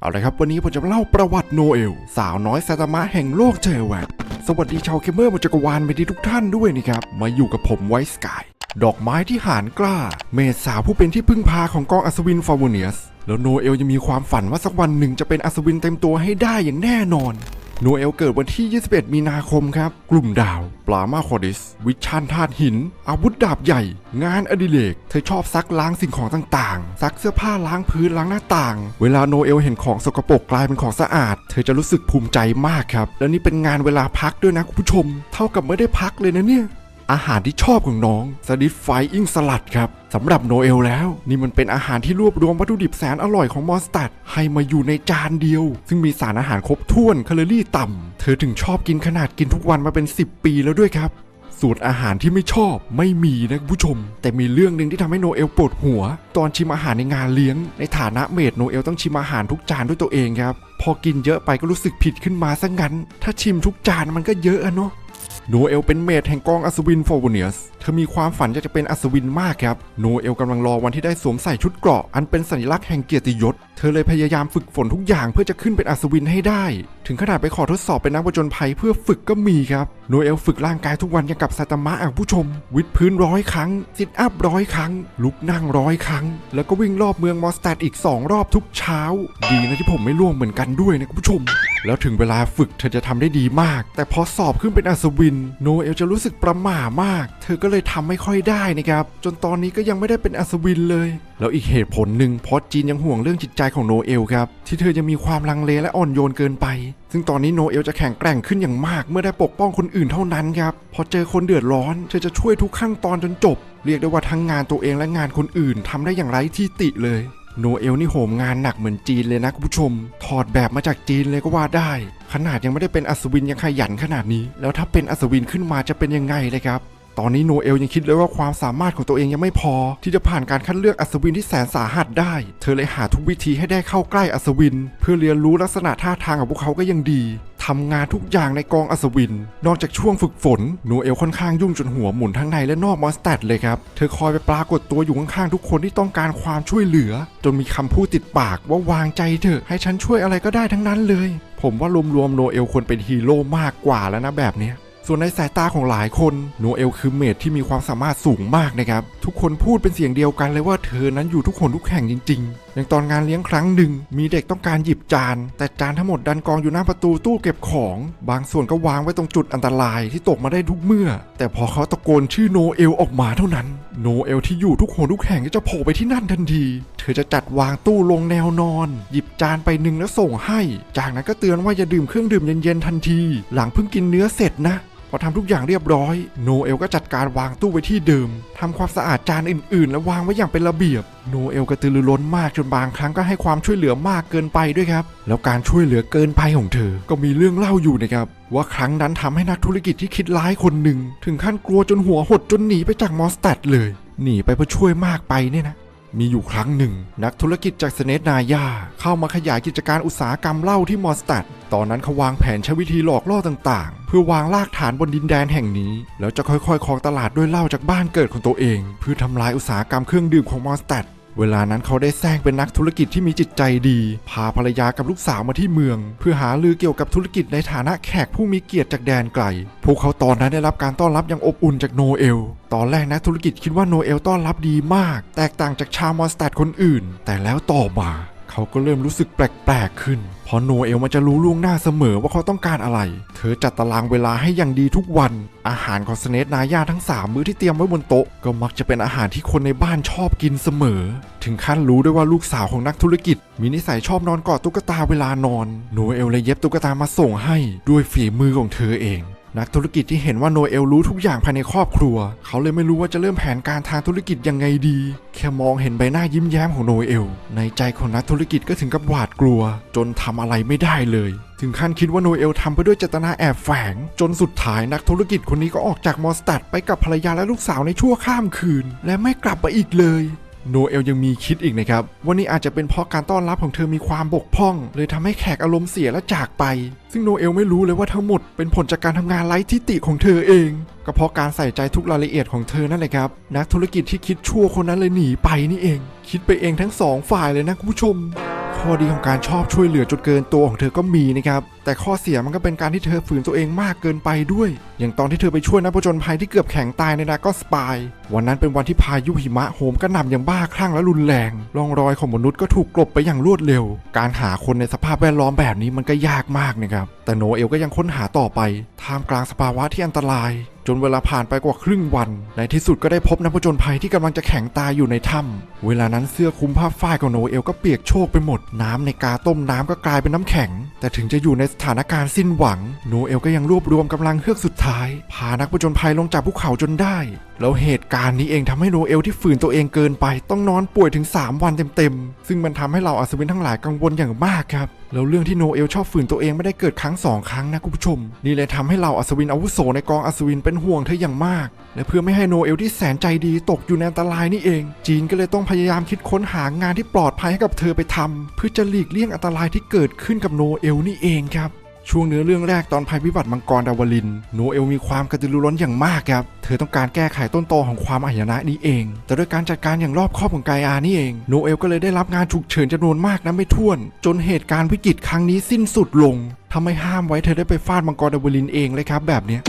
เอาละครับ วันนี้ผมจะเล่าประวัติโนเอล สาวน้อยซาตามะแห่งโลกเทแวนสวัสดีชาวเคมเมอร์บนจักรวาลไปที่ทุกท่านด้วยนะครับ มาอยู่กับผมไวสกาย ดอกไม้ที่หานกล้า เมดสาวผู้เป็นที่พึ่งพาของกองอัศวินฟาวเนียส แล้วโนเอลยังมีความฝันว่าสักวันหนึ่งจะเป็นอัศวินเต็มตัวให้ได้อย่างแน่นอน โนเอลเกิดวันที่ 21 มีนาคมครับ กลุ่มดาวปลามาคอดิส วิชันธาตุหิน อาวุธดาบใหญ่ งานอดิเรก เธอชอบซักล้างสิ่งของต่างๆ ซักเสื้อผ้าล้างพื้นล้างหน้าต่าง เวลาโนเอลเห็นของสกปรกกลายเป็นของสะอาด เธอจะรู้สึกภูมิใจมากครับ แล้วนี่เป็นงานเวลาพักด้วยนะคุณผู้ชม เท่ากับไม่ได้พักเลยนะเนี่ย อาหารที่ชอบของน้องสดิฟไฟอิงสลัดครับสำหรับโนเอลแล้ว นี่มันเป็นอาหารที่รวบรวมวัตถุดิบแสนอร่อยของมอนสตัดให้มาอยู่ในจานเดียว ซึ่งมีสารอาหารครบถ้วนแคลอรี่ต่ำ เธอถึงชอบกินขนาดกินทุกวันมาเป็น 10 ปีแล้วด้วยครับสูตรอาหารที่ไม่ชอบไม่มีนะคุณผู้ชม แต่มีเรื่องหนึ่งที่ทำให้โนเอลปวดหัว ตอนชิมอาหารในงานเลี้ยง ในฐานะเมดโนเอลต้องชิมอาหารทุกจานด้วยตัวเองครับ พอกินเยอะไปก็รู้สึกผิดขึ้นมาซะงั้น ถ้าชิมทุกจานมันก็เยอะอะเนาะ โนเอลเป็นเมดแห่งกองอัศวินฟอร์วเนียส เธอมีความฝันอยากจะเป็นอัศวินมากครับ โนเอลกำลังรอวันที่ได้สวมใส่ชุดเกราะอันเป็นสัญลักษณ์แห่งเกียรติยศ เธอเลยพยายามฝึกฝนทุกอย่างเพื่อจะขึ้นเป็นอัศวินให้ได้ ถึงขนาดไปขอทดสอบเป็นนักผจญภัยเพื่อฝึกก็มีครับโนเอลฝึกร่างกายทุกวันอย่างกับซาตามะอะผู้ชม วิดพื้นร้อยครั้งซิทอัพร้อยครั้ง ลุกนั่งร้อยครั้ง แล้วก็วิ่งรอบเมืองมอสแตดอีก 2 รอบทุกเช้า ดีนะที่ผมไม่ล่วงเหมือนกันด้วยนะคุณผู้ชม แล้วถึงเวลาฝึกเธอจะทำได้ดีมาก แต่พอสอบขึ้นเป็นอัศวิน โนเอลจะรู้สึกประหม่ามาก เธอก็เลยทำไม่ค่อยได้นะครับจนตอนนี้ก็ยังไม่ได้เป็นอัศวินเลย แล้วอีกเหตุผลหนึ่งเพราะจีนยังห่วงเรื่องจิตใจของโนเอลครับ ที่เธอจะมีความลังเลและอ่อนโยนเกินไป ซึ่งตอนนี้โนเอลจะแข็งแกร่งขึ้นอย่างมากเมื่อได้ปกป้องคนอื่นเท่านั้นครับ พอเจอคนเดือดร้อน เธอจะช่วยทุกขั้นตอนจนจบ เรียกได้ว่าทั้งงานตัวเองและงานคนอื่นทำได้อย่างไร้ที่ติเลยโนเอลนี่โหมงานหนักเหมือนจีนเลยนะคุณผู้ชม ถอดแบบมาจากจีนเลยก็ว่าได้ ขนาดยังไม่ได้เป็นอัศวินยังขยันขนาดนี้ แล้วถ้าเป็นอัศวินขึ้นมาจะเป็นยังไงเลยครับ ตอนนี้โนเอลยังคิดเลยว่าความสามารถของตัวเองยังไม่พอ ที่จะผ่านการคัดเลือกอัศวินที่แสนสาหัสได้ เธอเลยหาทุกวิธีให้ได้เข้าใกล้อัศวิน เพื่อเรียนรู้ลักษณะท่าทางของพวกเขาก็ยังดีทำงานทุกอย่างในกองอัศวิน นอกจากช่วงฝึกฝนโนเอลค่อนข้างยุ่งจนหัวหมุนทั้งในและนอกมอนสแตดเลยครับ เธอคอยไปปรากฏตัวอยู่ข้างๆทุกคนที่ต้องการความช่วยเหลือ จนมีคำพูดติดปากว่าวางใจเถอะให้ฉันช่วยอะไรก็ได้ทั้งนั้นเลย ผมว่ารวมๆโนเอลควรเป็นฮีโร่มากกว่าแล้วนะแบบเนี้ย ส่วนในสายตาของหลายคนโนเอลคือเมดที่มีความสามารถสูงมากนะครับ ทุกคนพูดเป็นเสียงเดียวกันเลยว่าเธอนั้นอยู่ทุกคนทุกแห่งจริงอย่างตอนงานเลี้ยงครั้งหนึ่ง มีเด็กต้องการหยิบจาน แต่จานทั้งหมดดันกองอยู่หน้าประตูตู้เก็บของ บางส่วนก็วางไว้ตรงจุดอันตรายที่ตกมาได้ทุกเมื่อ แต่พอเขาตะโกนชื่อโนเอลออกมาเท่านั้น โนเอลที่อยู่ทุกคนทุกแห่งก็จะโผล่ไปที่นั่นทันที เธอจะจัดวางตู้ลงแนวนอน หยิบจานไปหนึ่งแล้วส่งให้ จากนั้นก็เตือนว่าอย่าดื่มเครื่องดื่มเย็นๆทันที หลังเพิ่งกินเนื้อเสร็จนะ พอทำทุกอย่างเรียบร้อย โนเอลก็จัดการวางตู้ไว้ที่เดิมทำความสะอาดจานอื่นๆ และวางไว้อย่างเป็นระเบียบ โนเอลกระตือรือร้นมากจนบางครั้งก็ให้ความช่วยเหลือมากเกินไปด้วยครับ แล้วการช่วยเหลือเกินไปของเธอ ก็มีเรื่องเล่าอยู่นะครับ ว่าครั้งนั้นทำให้นักธุรกิจที่คิดร้ายคนหนึ่ง ถึงขั้นกลัวจนหัวหดจนหนีไปจากมอสแตดเลย หนีไปเพื่อช่วยมากไปเนี่ยนะ มีอยู่ครั้งหนึ่ง นักธุรกิจจากสเนตนายา เข้ามาขยายกิจการอุตสาหกรรมเหล้าที่มอสตัด ตอนนั้นเขาวางแผนใช้วิธีหลอกล่อต่างๆ เพื่อวางรากฐานบนดินแดนแห่งนี้ แล้วจะค่อยๆครองตลาดด้วยเหล้าจากบ้านเกิดของตัวเอง เพื่อทำลายอุตสาหกรรมเครื่องดื่มของมอสตัด เวลานั้นเขาได้แซงเป็นนักธุรกิจที่มีจิตใจดี พาภรรยากับลูกสาวมาที่เมือง เพื่อหาลือเกี่ยวกับธุรกิจในฐานะแขกผู้มีเกียรติจากแดนไกล พวกเขาตอนนั้นได้รับการต้อนรับอย่างอบอุ่นจากโนเอล ตอนแรกนักธุรกิจคิดว่าโนเอลต้อนรับดีมาก แตกต่างจากชาวมอนสแตดคนอื่น แต่แล้วต่อมา เขาก็เริ่มรู้สึกแปลกๆขึ้น เพราะโนเอลมันจะรู้ล่วงหน้าเสมอว่าเขาต้องการอะไร เธอจัดตารางเวลาให้อย่างดีทุกวัน อาหารของสเนตนายาทั้ง 3 มื้อที่เตรียมไว้บนโต๊ะ ก็มักจะเป็นอาหารที่คนในบ้านชอบกินเสมอ ถึงขั้นรู้ด้วยว่าลูกสาวของนักธุรกิจ มีนิสัยชอบนอนกอดตุ๊กตาเวลานอน โนเอลเลยเย็บตุ๊กตามาส่งให้ด้วยฝีมือของเธอเอง นักธุรกิจที่เห็นว่าโนเอลรู้ทุกอย่างภายในครอบครัว เขาเลยไม่รู้ว่าจะเริ่มแผนการทางธุรกิจยังไงดี แค่มองเห็นใบหน้ายิ้มแย้มของโนเอล ในใจของนักธุรกิจก็ถึงกับหวาดกลัว จนทำอะไรไม่ได้เลย ถึงขั้นคิดว่าโนเอลทำไปด้วยเจตนาแอบแฝง จนสุดท้ายนักธุรกิจคนนี้ก็ออกจากมอสตัดไปกับภรรยาและลูกสาวในชั่วข้ามคืน และไม่กลับมาอีกเลย โนเอลยังมีคิดอีกนะครับว่านี่อาจจะเป็นเพราะการต้อนรับของเธอมีความบกพร่อง เลยทำให้แขกอารมณ์เสียและจากไป ซึ่งโนเอลไม่รู้เลยว่าทั้งหมดเป็นผลจากการทำงานไร้ทิฏฐิของเธอเอง ก็เพราะการใส่ใจทุกรายละเอียดของเธอนั่นแหละครับ นักธุรกิจที่คิดชั่วคนนั้นเลยหนีไปนี่เอง คิดไปเองทั้งสองฝ่ายเลยนะคุณผู้ชมข้อดีของการชอบช่วยเหลือจนเกินตัวของเธอก็มีนะครับ แต่ข้อเสียมันก็เป็นการที่เธอฝืนตัวเองมากเกินไปด้วย อย่างตอนที่เธอไปช่วยนักผจญภัยที่เกือบแข็งตายในดากอสปาย วันนั้นเป็นวันที่พายุหิมะโหมกระหน่ำอย่างบ้าคลั่งและรุนแรงร่องรอยของมนุษย์ก็ถูกกลบไปอย่างรวดเร็ว การหาคนในสภาพแวดล้อมแบบนี้มันก็ยากมากนะครับ แต่โนเอลก็ยังค้นหาต่อไปท่ามกลางสภาวะที่อันตรายจนเวลาผ่านไปกว่าครึ่งวัน ในที่สุดก็ได้พบนักผจญภัยที่กำลังจะแข็งตายอยู่ในถ้ำเวลานั้นเสื้อคลุมผ้าฝ้ายของโนเอลก็เปียกโชกไปหมด น้ำในกาต้มน้ำก็กลายเป็นน้ำแข็ง แต่ถึงจะอยู่ในสถานการณ์สิ้นหวัง โนเอลก็ยังรวบรวมกำลังเฮือกสุดท้าย พานักผจญภัยลงจากภูเขาจนได้ แล้วเหตุการณ์นี้เองทำให้โนเอลที่ฝืนตัวเองเกินไป ต้องนอนป่วยถึง 3 วันเต็มๆ ซึ่งมันทำให้เราอัศวินทั้งหลายกังวลอย่างมากครับ แล้วเรื่องที่โนเอลชอบฝืนตัวเองไม่ได้เกิดครั้งสองครั้งนะคุณผู้ชม นี่เลยทำให้เราอัศวินอาวุโสในกองอัศวินเป็นห่วงเธออย่างมาก และเพื่อไม่ให้โนเอลที่แสนใจดีตกอยู่ในอันตรายนี่เอง จีนก็เลยต้องพยายามคิดค้นหางานที่ปลอดภัยให้กับเธอไปทำเพื่อจะหลีกเลี่ยงอันตรายที่เกิดขึ้นกับโนเอลนี่เองครับ ช่วงเนื้อเรื่องแรกตอนภัยพิบัติมังกรดาวลินโนเอลมีความกระตือรือร้นอย่างมากครับ เธอต้องการแก้ไขต้นตอของความอายนะนี้เอง แต่ด้วยการจัดการอย่างรอบคอบของกายอานี่เอง โนเอลก็เลยได้รับงานฉุกเฉินจำนวนมากนะไม่ถ้วน จนเหตุการณ์วิกฤตครั้งนี้สิ้นสุดลงทำให้ห้ามไว้เธอได้ไปฟาดมังกรดาวลินเองเลยครับแบบเนี้ย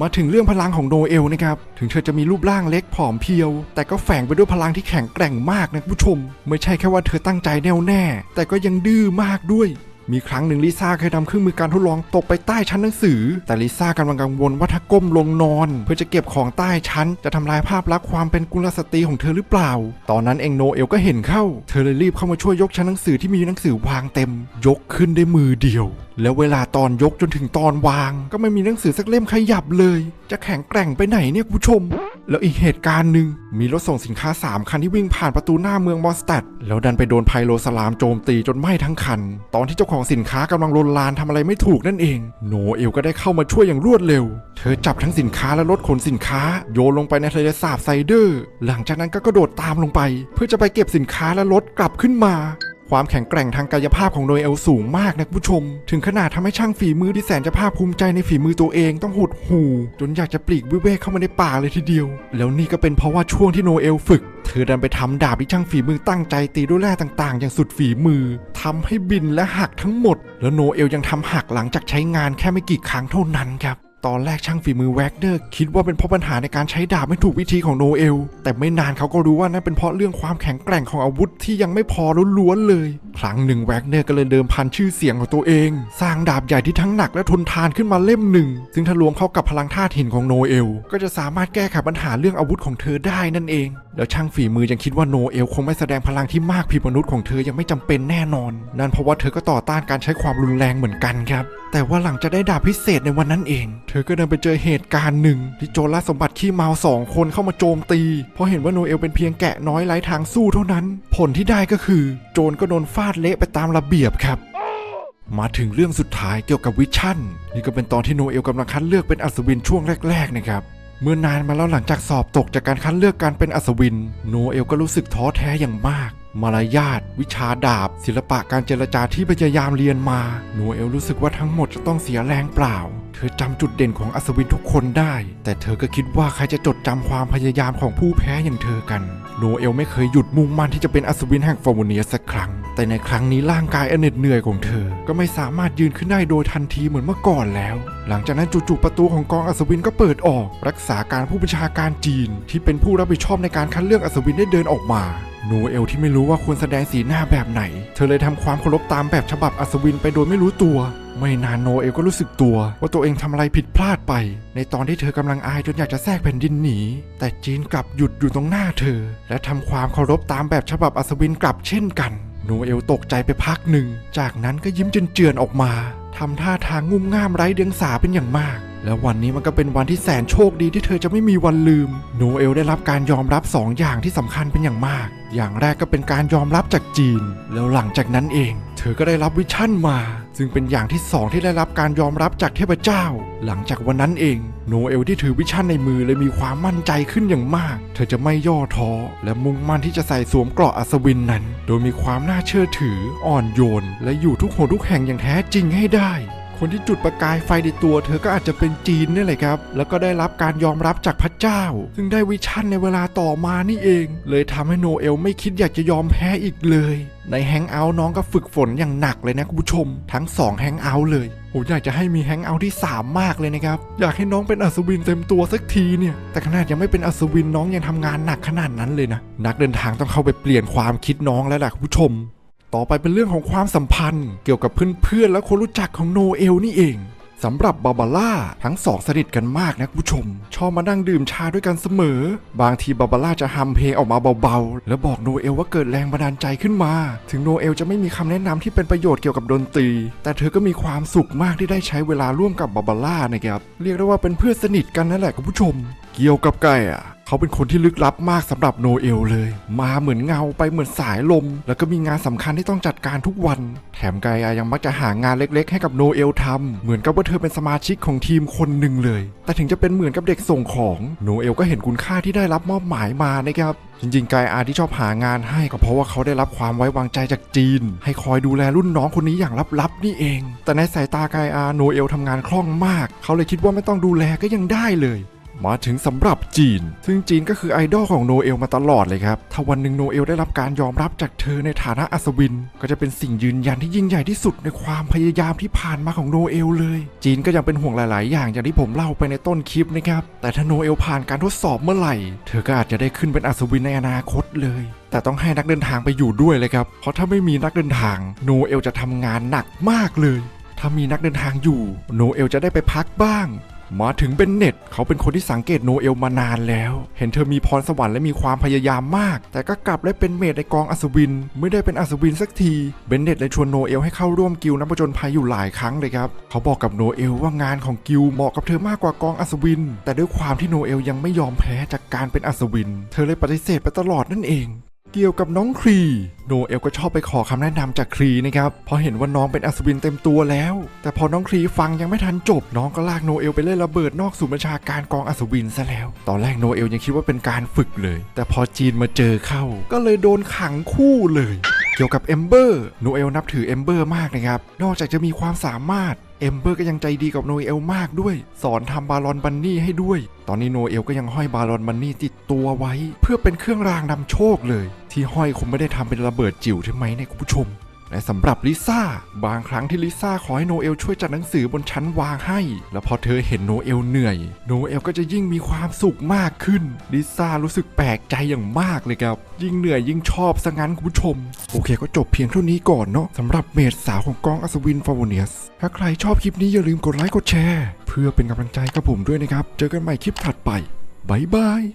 มาถึงเรื่องพลังของโนเอลนะครับ ถึงเธอจะมีรูปร่างเล็กผอมเพรียว แต่ก็แฝงไปด้วยพลังที่แข็งแกร่งมากนะผู้ชม ไม่ใช่แค่ว่าเธอตั้งใจแน่วแน่ แต่ก็ยังดื้อมากด้วย มีครั้งหนึ่งลิซ่าเคยทำเครื่องมือการทดลองตกไปใต้ชั้นหนังสือ แต่ลิซ่ากำลังกังวลว่าถ้าก้มลงนอน เพื่อจะเก็บของใต้ชั้น จะทำลายภาพลักษณ์ความเป็นกุลสตรีของเธอหรือเปล่า ตอนนั้นเองโนเอลก็เห็นเข้า เธอเลยรีบเข้ามาช่วยยกชั้นหนังสือที่มีหนังสือวางเต็ม ยกขึ้นได้มือเดียว แล้วเวลาตอนยกจนถึงตอนวาง ก็ไม่มีหนังสือสักเล่มขยับเลย จะแข็งแกร่งไปไหนเนี่ยคุณผู้ชม แล้วอีกเหตุการณ์หนึ่งมีรถส่งสินค้า 3 คันที่วิ่งผ่านประตูหน้าเมืองมอสตัดแล้วดันไปโดนไพโลสลามโจมตีจนไหม้ทั้งคัน ตอนที่เจ้าของสินค้ากำลังลนลานทำอะไรไม่ถูกนั่นเอง โนเอลก็ได้เข้ามาช่วยอย่างรวดเร็ว เธอจับทั้งสินค้าและรถขนสินค้า โยนลงไปในทะเลสาบไซเดอร์ หลังจากนั้นก็กระโดดตามลงไป เพื่อจะไปเก็บสินค้าและรถกลับขึ้นมา ความแข็งแกร่งทางกายภาพของโนเอลสูงมากนะคุณผู้ชม ถึงขนาดทำให้ช่างฝีมือที่แสนจะภาคภูมิใจในฝีมือตัวเองต้องหดหู่จนอยากจะปลีกวิเวกเข้ามาในป่าเลยทีเดียว แล้วนี่ก็เป็นเพราะว่าช่วงที่โนเอลฝึก เธอดันไปทำดาบที่ช่างฝีมือตั้งใจตีด้วยแร่ต่างๆ อย่างสุดฝีมือทำให้บินและหักทั้งหมด แล้วโนเอลยังทำหักหลังจากใช้งานแค่ไม่กี่ครั้งเท่านั้นครับ ตอนแรกช่างฝีมือแวกเนอร์คิดว่าเป็นเพราะปัญหาในการใช้ดาบไม่ถูกวิธีของโนเอล แต่ไม่นานเขาก็รู้ว่านั่นเป็นเพราะเรื่องความแข็งแกร่งของอาวุธที่ยังไม่พอล้วนๆเลย ครั้งหนึ่งแวกเนอร์ก็เลยเดิมพันชื่อเสียงของตัวเอง สร้างดาบใหญ่ที่ทั้งหนักและทนทานขึ้นมาเล่มหนึ่ง ซึ่งถ้ารวมเข้ากับพลังธาตุหินของโนเอล ก็จะสามารถแก้ไขปัญหาเรื่องอาวุธของเธอได้นั่นเอง แล้วช่างฝีมือยังคิดว่าโนเอลคงไม่แสดงพลังที่มากผิดมนุษย์ของเธอยังไม่จำเป็นแน่นอน นั่นเพราะว่าเธอก็ต่อต้านการใช้ความรุนแรงเหมือนกันครับแต่ว่าหลังจากได้ดาบพิเศษในวันนั้นเองเธอก็เดินไปเจอเหตุการณ์หนึ่ง ที่โจรล่าสมบัติขี้เมาสองคนเข้ามาโจมตี เพราะเห็นว่าโนเอลเป็นเพียงแกะน้อยไร้ทางสู้เท่านั้น ผลที่ได้ก็คือ โจรก็โดนฟาดเละไปตามระเบียบครับมาถึงเรื่องสุดท้ายเกี่ยวกับวิชั่น นี่ก็เป็นตอนที่โนเอลกำลังคัดเลือกเป็นอัศวินช่วงแรกๆนะครับ เมื่อนานมาแล้วหลังจากสอบตกจากการคัดเลือกการเป็นอัศวิน โนเอลก็รู้สึกท้อแท้อย่างมาก มารยาท วิชาดาบ ศิลปะการเจรจาที่พยายามเรียนมาโนเอลรู้สึกว่าทั้งหมดจะต้องเสียแรงเปล่า เธอจำจุดเด่นของอัศวินทุกคนได้ แต่เธอก็คิดว่าใครจะจดจำความพยายามของผู้แพ้อย่างเธอกันโนเอลไม่เคยหยุดมุ่งมั่นที่จะเป็นอัศวินแห่งฟอร์โมเนียสักครั้ง แต่ในครั้งนี้ร่างกายอเน็ดเหนื่อยของเธอ ก็ไม่สามารถยืนขึ้นได้โดยทันทีเหมือนเมื่อก่อนแล้ว หลังจากนั้นจู่ๆประตูของกองอัศวินก็เปิดออก รักษาการผู้บัญชาการจีน ที่เป็นผู้รับผิดชอบในการคัดเลือกอัศวินได้เดินออกมา โนเอลที่ไม่รู้ว่าควรแสดงสีหน้าแบบไหน เธอเลยทำความเคารพตามแบบฉบับอัศวินไปโดยไม่รู้ตัว ไม่นานโนเอลก็รู้สึกตัว ว่าตัวเองทำอะไรผิดพลาดไป ในตอนที่เธอกำลังอายจนอยากจะแทรกแผ่นดินหนี แต่จีนกลับหยุดอยู่ตรงหน้าเธอ และทำความเคารพตามแบบฉบับอัศวินกลับเช่นกัน โนเอลตกใจไปพักหนึ่ง จากนั้นก็ยิ้มเจือนๆออกมา ทำท่าทางงุ่มง่ามไร้เดียงสาเป็นอย่างมาก และววันนี้มันก็เป็นวันที่แสนโชคดีที่เธอจะไม่มีวันลืม โนเอลได้รับการยอมรับสองอย่างที่สำคัญเป็นอย่างมาก อย่างแรกก็เป็นการยอมรับจากจีน แล้วหลังจากนั้นเอง เธอก็ได้รับวิชั่นมา ซึ่งเป็นอย่างที่สองที่ได้รับการยอมรับจากเทพเจ้า หลังจากวันนั้นเองโนเอลที่ถือวิชั่นในมือเลยมีความมั่นใจขึ้นอย่างมาก เธอจะไม่ย่อท้อ และมุ่งมั่นที่จะใส่สวมเกราะอัศวินนั้น โดยมีความน่าเชื่อถือ อ่อนโยน และอยู่ทุกหนทุกแห่งอย่างแท้จริงให้ได้ คนที่จุดประกายไฟในตัว เธอก็อาจจะเป็นจีนนี่แหละครับ แล้วก็ได้รับการยอมรับจากพระเจ้า ซึ่งได้วิชั่นในเวลาต่อมานี่เอง เลยทำให้โนเอลไม่คิดอยากจะยอมแพ้อีกเลย ในแฮงเอาท์น้องก็ฝึกฝนอย่างหนักเลยนะคุณผู้ชม ทั้ง2แฮงเอาท์เลยผมอยากจะให้มีแฮงเอาท์ที่ 3 มากเลยนะครับ อยากให้น้องเป็นอัศวินเต็มตัวสักทีเนี่ย แต่ขนาดยังไม่เป็นอัศวินน้องยังทำงานหนักขนาดนั้นเลยนะ นักเดินทางต้องเข้าไปเปลี่ยนความคิดน้องแล้วล่ะคุณผู้ชม ต่อไปเป็นเรื่องของความสัมพันธ์ เกี่ยวกับเพื่อนๆและคนรู้จักของโนเอลนี่เองสำหรับบาบาร่าทั้งสองสนิทกันมากนะคุณผู้ชม ชอบมานั่งดื่มชาด้วยกันเสมอ บางทีบาบาร่าจะฮัมเพลงออกมาเบาๆ แล้วบอกโนเอลว่าเกิดแรงบันดาลใจขึ้นมา ถึงโนเอลจะไม่มีคำแนะนำที่เป็นประโยชน์เกี่ยวกับดนตรี แต่เธอก็มีความสุขมากที่ได้ใช้เวลาร่วมกับบาบาร่านะครับเรียกได้ว่าเป็นเพื่อนสนิทกันนั่นแหละคุณผู้ชม เกี่ยวกับไก่อะ เขาเป็นคนที่ลึกลับมากสำหรับโนเอลเลย มาเหมือนเงาไปเหมือนสายลม แล้วก็มีงานสำคัญที่ต้องจัดการทุกวัน แถมไกอายังมักจะหางานเล็กๆ ให้กับโนเอลทำเหมือนกับว่าเธอเป็นสมาชิกของทีมคนหนึ่งเลย แต่ถึงจะเป็นเหมือนกับเด็กส่งของโนเอลก็เห็นคุณค่าที่ได้รับมอบหมายมานะครับจริงๆไกอาที่ชอบหางานให้ก็เพราะว่าเขาได้รับความไว้วางใจจากจีน ให้คอยดูแลรุ่นน้องคนนี้อย่างลับๆนี่เอง แต่ในสายตาไกอาโนเอลทำงานคล่องมาก เขาเลยคิดว่าไม่ต้องดูแลก็ยังได้เลย มาถึงสำหรับจีน ซึ่งจีนก็คือไอดอลของโนเอลมาตลอดเลยครับ ถ้าวันหนึ่งโนเอลได้รับการยอมรับจากเธอในฐานะอัศวิน ก็จะเป็นสิ่งยืนยันที่ยิ่งใหญ่ที่สุดในความพยายามที่ผ่านมาของโนเอลเลย จีนก็ยังเป็นห่วงหลาย ๆ อย่างอย่างที่ผมเล่าไปในต้นคลิปนะครับ แต่ถ้าโนเอลผ่านการทดสอบเมื่อไหร่ เธอก็อาจจะได้ขึ้นเป็นอัศวินในอนาคตเลยแต่ต้องให้นักเดินทางไปอยู่ด้วยเลยครับ เพราะถ้าไม่มีนักเดินทางโนเอลจะทำงานหนักมากเลย ถ้ามีนักเดินทางอยู่ โนเอลจะได้ไปพักบ้าง มาถึงเบนเน็ตเขาเป็นคนที่สังเกตโนเอลมานานแล้ว เห็นเธอมีพรสวรรค์และมีความพยายามมาก แต่ก็กลับได้เป็นเมดในกองอัศวิน ไม่ได้เป็นอัศวินสักที เบนเน็ตเลยชวนโนเอลให้เข้าร่วมกิลนักผจญภัยอยู่หลายครั้งเลยครับ เขาบอกกับโนเอลว่างานของกิลเหมาะกับเธอมากกว่ากองอัศวิน แต่ด้วยความที่โนเอลยังไม่ยอมแพ้จากการเป็นอัศวิน เธอเลยปฏิเสธไปตลอดนั่นเอง เกี่ยวกับน้องครี โนเอลก็ชอบไปขอคำแนะนำจากครีนะครับพราะเห็นว่าน้องเป็นอัศวินเต็มตัวแล้ว แต่พอน้องครีฟังยังไม่ทันจบ น้องก็ลากโนเอลไปเล่นระเบิดนอกศูนย์บัญชาการกองอัศวินซะแล้ว ตอนแรกโนเอลยังคิดว่าเป็นการฝึกเลย แต่พอจีนมาเจอเข้า ก็เลยโดนขังคู่เลยเกี่ยวกับเอมเบอร์โนเอลนับถือเอมเบอร์มากนะครับ นอกจากจะมีความสามารถ เอมเบอร์ก็ยังใจดีกับโนเอลมากด้วย สอนทำบาลอนบันนี่ให้ด้วย ตอนนี้โนเอลก็ยังห้อยบาลอนบันนี่ติดตัวไว้ เพื่อเป็นเครื่องรางนำโชคเลย ที่ห้อยคงไม่ได้ทำเป็นระเบิดจิ๋วใช่ไหมเนี่ยคุณผู้ชม และสำหรับลิซ่าบางครั้งที่ลิซ่าขอให้โนเอลช่วยจัดหนังสือบนชั้นวางให้ แล้วพอเธอเห็นโนเอลเหนื่อย โนเอลก็จะยิ่งมีความสุขมากขึ้น ลิซ่ารู้สึกแปลกใจอย่างมากเลยครับ ยิ่งเหนื่อยยิ่งชอบซะงั้นคุณผู้ชม โอเคก็จบเพียงเท่านี้ก่อนเนาะสำหรับเมดสาวของกองอัศวินฟาวเนียสถ้าใครชอบคลิปนี้อย่าลืมกดไลค์กดแชร์ เพื่อเป็นกำลังใจกับผมด้วยนะครับ เจอกันใหม่คลิปถัดไปบายบาย